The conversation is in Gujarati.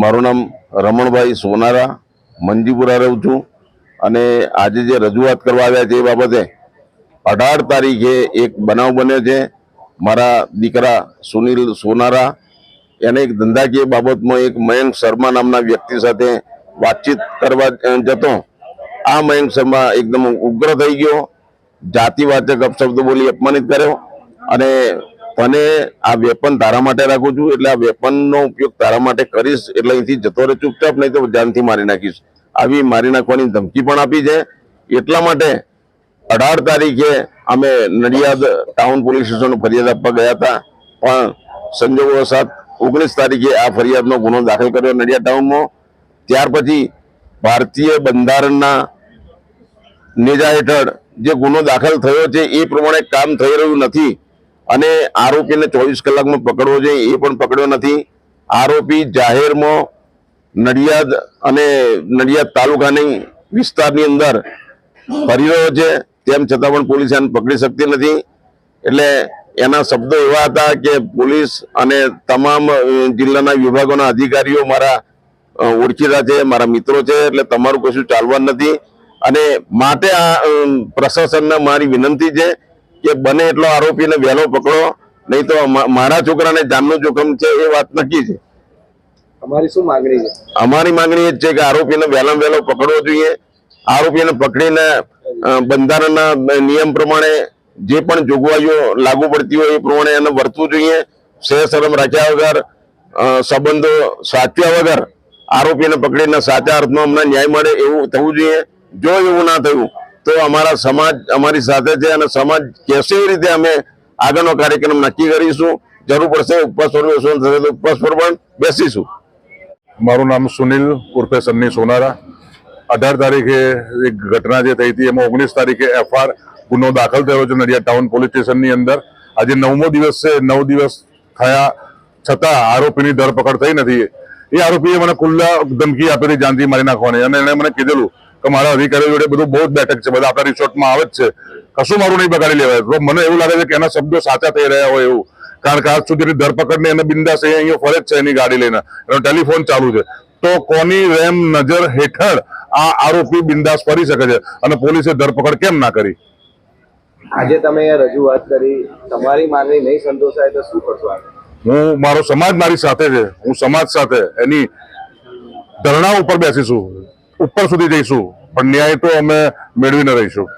મારું નામ રમણભાઈ સોનારા, મંજીપુરા રહું છું અને આજે જે રજૂઆત કરવા આવ્યા છે એ બાબતે અઢાર તારીખે એક બનાવ બન્યો છે. મારા દીકરા સુનિલ સોનારા, એને એક ધંધાકીય બાબતમાં એક મયંક શર્મા નામના વ્યક્તિ સાથે વાતચીત કરવા જતો. આ મયંક શર્મા એકદમ ઉગ્ર થઈ ગયો. જાતિવાચક અપશબ્દો બોલી અપમાનિત કર્યો અને તને આ વેપન તારા માટે રાખું છું, એટલે આ વેપનનો ઉપયોગ તારા માટે કરીશ, એટલે અહીંથી જતો રહે ચૂપચાપ, નહીં તો જાનથી મારી નાખીશ. આવી મારી નાખવાની ધમકી પણ આપી છે. એટલા માટે અઢાર તારીખે અમે નડિયાદ ટાઉન પોલીસ સ્ટેશન ફરિયાદ આપવા ગયા હતા. પણ સંજોગો સાત ઓગણીસ તારીખે આ ફરિયાદનો ગુનો દાખલ કર્યો નડિયાદ ટાઉનમાં. ત્યાર પછી ભારતીય બંધારણના નેજા હેઠળ જે ગુનો દાખલ થયો છે, એ પ્રમાણે કામ થઈ રહ્યું નથી. અને આરોપીને ચોવીસ કલાકમાં પકડવો જોઈએ, એ પણ પકડ્યો નથી. આરોપી જાહેરમાં નડિયાદ અને નડિયાદ તાલુકાની વિસ્તારની અંદર ફરી રહ્યો છે. તેમ છતાં પણ પોલીસ એને પકડી શકતી નથી. એટલે એના શબ્દો એવા હતા કે પોલીસ અને તમામ જિલ્લાના વિભાગોના અધિકારીઓ મારા ઓળખીતા છે, મારા મિત્રો છે, એટલે તમારું કશું ચાલવાનું નથી. અને માટે આ પ્રશાસનને મારી વિનંતી છે કે બને એટલો આરોપીને વહેલો પકડો નહીં તો મારા છોકરાને જાનનું જોખમ છે એ વાત નક્કી છે. અમારી શું માંગણી છે? અમારી માંગણી એ છે કે આરોપીને વહેલામાં વહેલો પકડવો જોઈએ. આરોપીને પકડીને બંધારણના નિયમ પ્રમાણે જે પણ જોગવાઈઓ લાગુ પડતી હોય એ પ્રમાણે એને વર્તવું જોઈએ. શરમ રાખ્યા વગર સંબંધો સાચ્યા વગર આરોપીને પકડીને સાચા અર્થમાં અમને ન્યાય મળે એવું થવું જોઈએ. જો એવું ના થયું તો અમારા સમાજ અમારી સાથે છે અને સમાજ કેસી રીતે અમે આગળનો કાર્યક્રમ નક્કી કરીશું. જરૂર પડશે ઉપવાસ પર ઉપવાસ પર પણ બેસીશું. મારું નામ સુનિલ ઉર્ફે સન્ની સોનારા. અઢાર તારીખે એક ઘટના જે થઈ હતી, એમાં ઓગણીસ તારીખે એફઆર ગુનો દાખલ થયો છે નડિયાદ ટાઉન પોલીસ સ્ટેશનની અંદર. આજે નવમો દિવસ છે, નવ દિવસ થયા છતાં આરોપીની ધરપકડ થઈ નથી. એ આરોપીએ મને ખુલ્લા ધમકી આપેલી જાનથી મારી નાખવાની. અને એણે મને કીધેલું કે મારા અધિકારીઓ જોડે બધું બહુ જ બેઠક છે બધા આપણા રિસોર્ટમાં આવે જ છે. કશું મારું નહીં બગાડી લેવાય. તો મને એવું લાગે છે કે એના શબ્દો સાચા થઈ રહ્યા હોય એવું. કારણ કે આજ સુધીની ધરપકડ ને એને બિંદાસ અહીંયા ફરે છે એની ગાડી લઈને. એનો ટેલિફોન ચાલુ છે. તો કોની રેમ નજર હેઠળ આ આરોપી બિંદાસ ફરી શકે છે? અને પોલીસે ધરપકડ કેમ ના કરી? આજે તમે રજૂઆત કરી. તમારી માંગણી નહીં સંતોષાય તો શું કરશો હું મારો સમાજ મારી સાથે છે. હું સમાજ સાથે એની ધરણા ઉપર બેસીશું. ઉપર સુધી જઈશું. પણ ન્યાય તો અમે મેળવીને રહીશું.